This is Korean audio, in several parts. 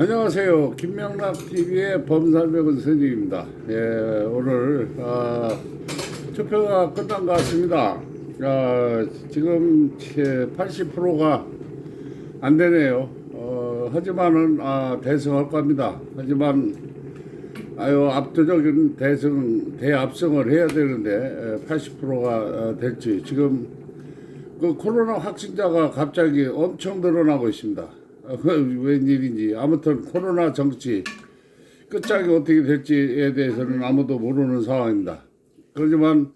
안녕하세요. 김명락 TV의 범살백은 선생입니다. 예, 오늘 아, 투표가 끝난 것 같습니다. 아, 지금 80%가 안 되네요. 어, 하지만은 아, 대승할 겁니다. 하지만 아유 압도적인 대승 대압승을 해야 되는데 80%가 될지 지금 그 코로나 확진자가 갑자기 엄청 늘어나고 있습니다. 어, 그 웬일인지 아무튼 코로나 정치 끝장이 어떻게 될지에 대해서는 아무도 모르는 상황입니다. 그렇지만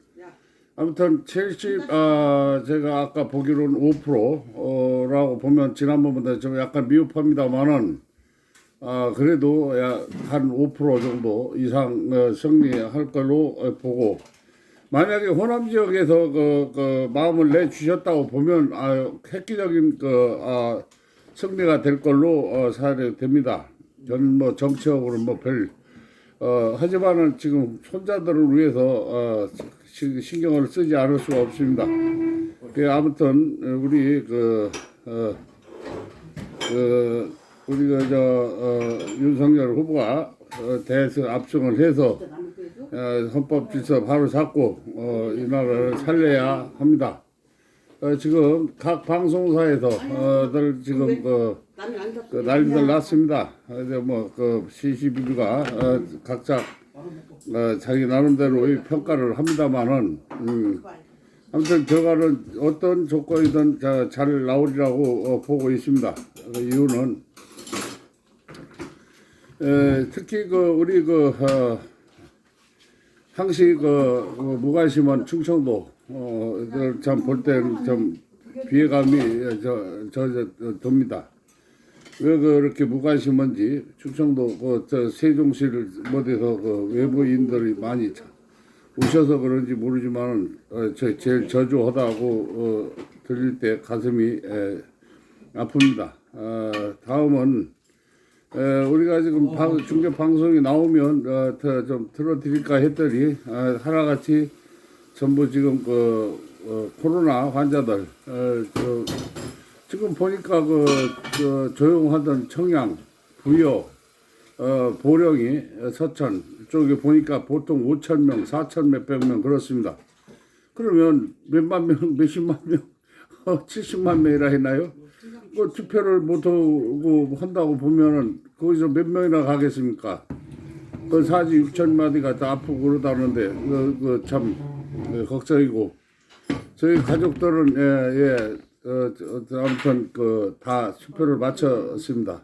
아무튼 70, 아, 제가 아까 보기로는 5%라고 보면 지난번보다 좀 약간 미흡합니다만은 아, 그래도 야, 한5% 정도 이상 어, 승리할 걸로 어, 보고 만약에 호남 지역에서 그, 그 마음을 내주셨다고 보면 아, 획기적인 그 아, 승리가 될 걸로 어, 사야 됩니다. 저는 뭐 정치적으로 뭐별 어, 하지만은 지금 손자들을 위해서 어, 시- 신경을 쓰지 않을 수가 없습니다. 그 아무튼 우리 그, 어, 그 우리 그저 어, 윤석열 후보가 어, 대선 압승을 해서 어, 헌법 질서 바로 잡고 어, 이 나라를 살려야 합니다. 어, 지금 각 방송사에서 어들 지금 그, 그 난리들 났습니다. 이제 뭐그 CCTV가 어, 각자 어, 자기 나름대로 의 평가를 합니다만은 음, 아무튼 결과는 어떤 조건이든 자, 잘 나오리라고 어, 보고 있습니다. 그 이유는 에, 특히 그 우리 그 어, 항시 그, 그 무관심한 충청도 어참볼 때는 좀 비애감이 저, 저, 저 듭니다. 왜 그렇게 무관심한지 충청도 그저 세종시를 어디서 그 외부인들이 많이 차- 오셔서 그런지 모르지만 어, 저 제일 저조하다고 어, 들릴 때 가슴이 에, 아픕니다. 어, 다음은 에, 우리가 지금 방, 중계 방송이 나오면 어, 더, 좀 틀어드릴까 했더니 어, 하나같이 전부 지금 그 어, 코로나 환자들 어, 저, 지금 보니까 그, 그 조용하던 청양, 부여, 어, 보령이 어, 서천 쪽에 보니까 보통 5천 명, 4천 몇백 명 그렇습니다. 그러면 몇만 명, 몇십만 명, 어, 70만 명이라 했나요? 그 투표를 못하고 한다고 보면은 거기서 몇 명이나 가겠습니까? 그 사지 6천 마디 가 다 아프고 그러다는데 그참 걱정이고 저희 가족들은 예, 예, 어, 저, 아무튼 그다 투표를 마쳤습니다.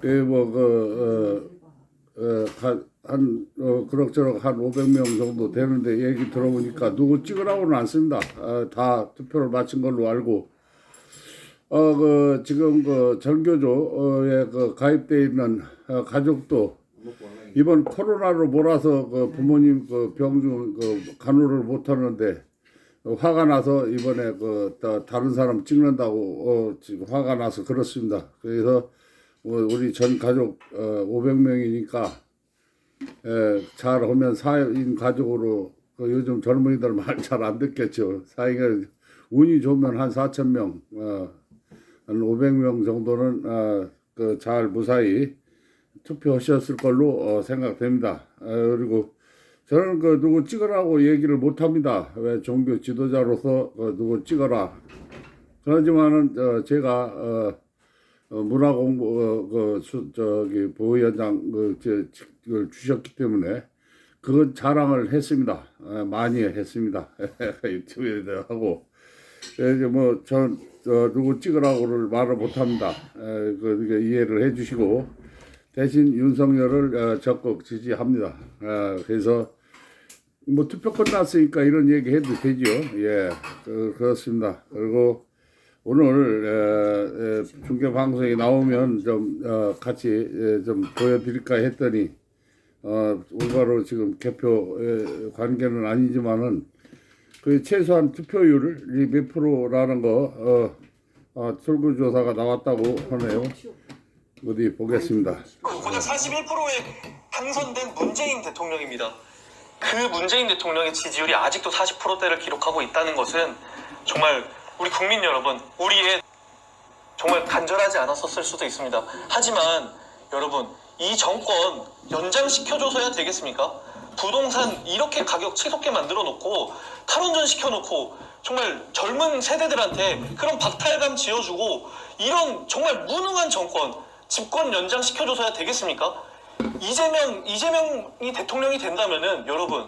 그뭐그 어, 어, 가- 한 어, 그럭저럭 한 500명 정도 되는데 얘기 들어보니까 누구 찍으라고는 안 씁니다. 아, 다 투표를 마친 걸로 알고 어, 그, 지금 그 전교조에 그 가입돼 있는 어, 가족도 이번 코로나로 몰아서 그 부모님 그 병중 그 간호를 못 하는데 어, 화가 나서 이번에 그 다- 다른 사람 찍는다고 어, 지금 화가 나서 그렇습니다. 그래서 어, 우리 전 가족 어, 500명이니까 예, 잘하면 4인 가족으로 그 요즘 젊은이들 말 잘 안 듣겠죠. 4인 운이 좋으면 한 4천 명, 어, 한 500명 정도는 어, 그 잘 무사히 투표하셨을 걸로 어, 생각됩니다. 어, 그리고 저는 그 누구 찍으라고 얘기를 못 합니다. 왜 종교 지도자로서 그 누구 찍어라. 그렇지만은 어, 제가 문화 공부 어, 그 수, 저기 부위원장 그, 저, 을 주셨기 때문에 그건 자랑을 했습니다. 어, 많이 했습니다. 유튜브에 하고 그래서 뭐전 어, 누구 찍으라고를 말을 못 합니다. 에, 그 이해를 해주시고 대신 윤석열을 어, 적극 지지합니다. 어, 그래서 뭐 투표 끝났으니까 이런 얘기 해도 되죠. 예, 그, 그렇습니다. 그리고 오늘 에, 에, 중계 방송에 나오면 좀 어, 같이 에, 좀 보여드릴까 했더니 어, 올바로 지금 개표 에, 관계는 아니지만은 그 최소한 투표율이 몇 프로라는 거 어, 어, 출구조사가 나왔다고 하네요. 어디 보겠습니다. 고작 41%에 당선된 문재인 대통령입니다. 그 문재인 대통령의 지지율이 아직도 40%대를 기록하고 있다는 것은 정말 우리 국민 여러분, 우리의 정말 간절하지 않았었을 수도 있습니다. 하지만 여러분 이 정권 연장시켜줘서야 되겠습니까? 부동산 이렇게 가격 치솟게 만들어 놓고 탈원전 시켜놓고 정말 젊은 세대들한테 그런 박탈감 지어주고 이런 정말 무능한 정권 집권 연장시켜줘서야 되겠습니까? 이재명 이재명이 대통령이 된다면은 여러분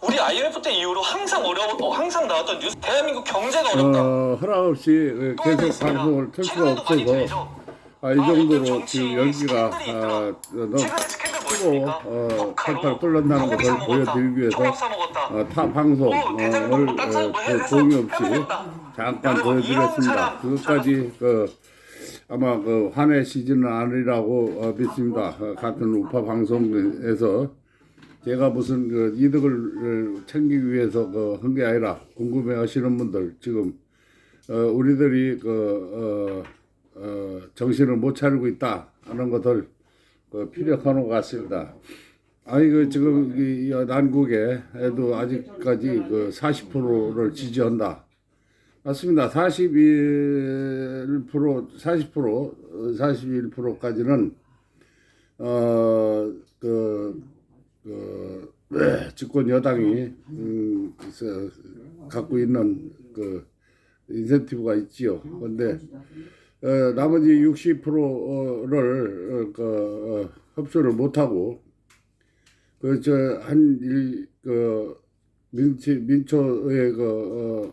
우리 IMF 때 이후로 항상 어려워 어, 항상 나왔던 뉴스 대한민국 경제가 어렵다. 어, 허락 없이 어, 계속. 방송을 틀 수가 없어서? 아, 이 아, 정도로 지금 스캔들이 아. 너무 크고? 어, 덕카로 팔팔 끓는다는 것을. 보여드리기 위해서 사 먹었다. 어, 타 방송을 어, 뭐뭐 어, 그 동의 없이. 잠깐 보여드렸습니다. 그것까지 그 아마 그 한해 시즌은 아니라고 어, 믿습니다. 어, 같은 우파 방송에서 제가 무슨 그 이득을 어, 챙기기 위해서 그 한 게 아니라 궁금해 하시는 분들 지금 어, 우리들이 그 어, 어, 정신을 못 차리고 있다 하는 것을 그 피력하는 것 같습니다. 아니 그 지금 이이 난국에도 아직까지 그 40%를 지지한다. 맞습니다. 41% 40% 41%까지는 어그 그, 집권 여당이 음, 갖고 있는 그 인센티브가 있지요. 그런데 어, 나머지 60%를 어, 그, 어, 흡수를 못하고 그 저 한일그 민치 민초의 그 어,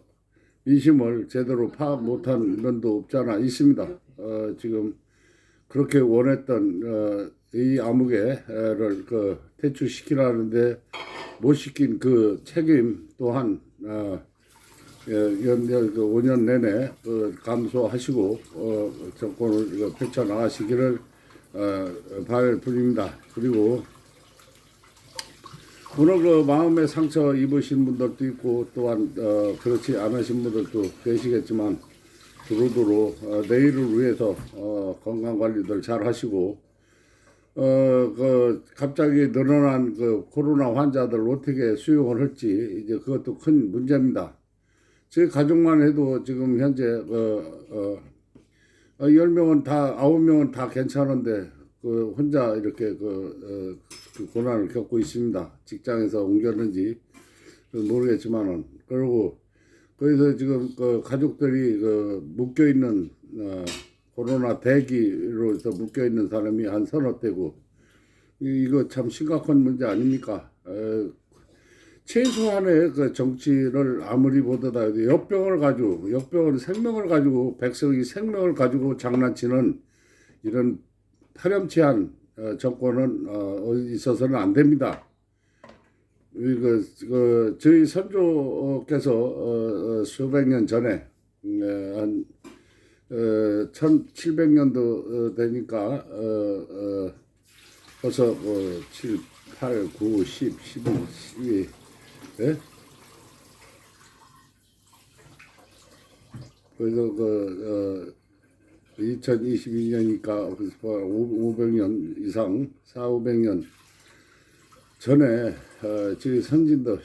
민심을 제대로 파악 못한 면도 없잖아 있습니다. 어, 지금 그렇게 원했던 어, 이 암흑에를 그 퇴출시키라는데 못 시킨 그 책임 또한 어, 예, 연, 연, 그 5년 내내 그 감수하시고 어, 정권을 펼쳐 나가시기를 어, 바랄 뿐입니다. 그리고 오늘 그 마음의 상처 입으신 분들도 있고 또한 어, 그렇지 않으신 분들도 계시겠지만 두루두루 어, 내일을 위해서 어, 건강 관리들 잘 하시고 어, 그 갑자기 늘어난 그 코로나 환자들 어떻게 수용을 할지 이제 그것도 큰 문제입니다. 제 가족만 해도 지금 현재 어, 어, 어, 10명은 다, 9명은 다 괜찮은데, 그, 혼자 이렇게 그, 어, 그 고난을 겪고 있습니다. 직장에서 옮겼는지 모르겠지만은. 그리고, 거기서 지금 그 가족들이 그 묶여 있는, 어, 코로나 대기로서 묶여 있는 사람이 한 서너 대고, 이- 이거 참 심각한 문제 아닙니까? 어, 최소한의 그 정치를 아무리 보더라 도 역병을 가지고 역병을 생명을 가지고 백성이 생명을 가지고 장난치는 이런 파렴치한 어, 정권은 어, 있어서는 안 됩니다. 그, 그 저희 선조께서 어, 어, 수백 년 전에 음, 어, 한 어, 1700년도 되니까 어, 어, 벌써 어, 7, 8, 9, 10, 11, 12 예? 그래서 그, 어, 2022년이니까 500년 이상, 4, 500년 전에, 어, 저희 선진들,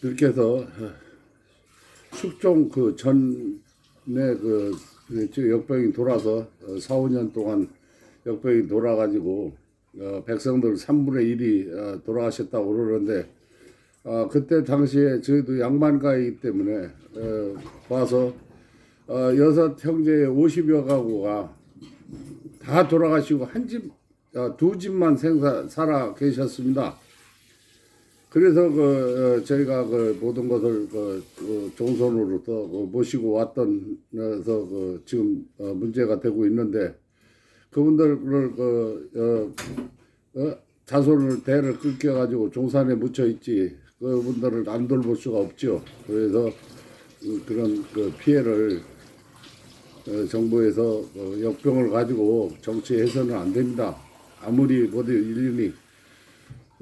선조들께서 어, 숙종 그 전에 그, 그, 저 역병이 돌아서 어, 4, 5년 동안 역병이 돌아가지고 어, 백성들 3분의 1이 어, 돌아가셨다고 그러는데 아, 그때 당시에 저희도 양반가이기 때문에 어, 와서 어, 여섯 형제의 50여 가구가 다 돌아가시고 한 집, 어, 두 집만 생사 살아 계셨습니다. 그래서 그 어, 저희가 그 모든 것을 그, 그 종손으로서 그 모시고 왔던 어서 그 지금 어, 문제가 되고 있는데 그분들을 그 어, 어, 자손을 대를 끊겨 가지고 종산에 묻혀 있지 그분들을 안 돌볼 수가 없죠. 그래서 그- 그런 그 피해를 어, 정부에서 어, 역병을 가지고 정치해서는 안 됩니다. 아무리 모두 일일이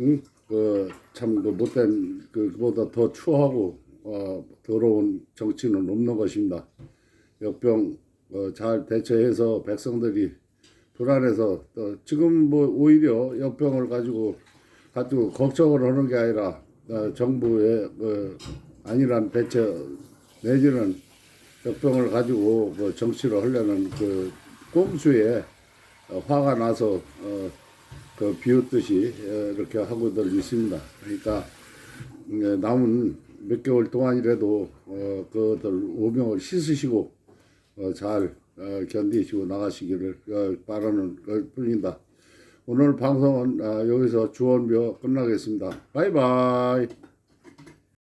응? 그참 그 못된 그보다 더 추하고 어, 더러운 정치는 없는 것입니다. 역병 어, 잘 대처해서 백성들이 불안해서 또 지금 뭐 오히려 역병을 가지고 가지고 걱정을 하는 게 아니라 어, 정부의 그 안일한 대처 내지는 역병을 가지고 뭐 정치를 하려는 그 꼼수에 어, 화가 나서 어, 그 비웃듯이 어, 이렇게 하고들 있습니다. 그러니까 예, 남은 몇 개월 동안이라도 어, 그들 오명을 씻으시고 어, 잘 어, 견디시고 나가시기를 어, 바라는 것 뿐입니다. 오늘 방송은 아, 여기서 주원벼 끝나겠습니다. 바이바이.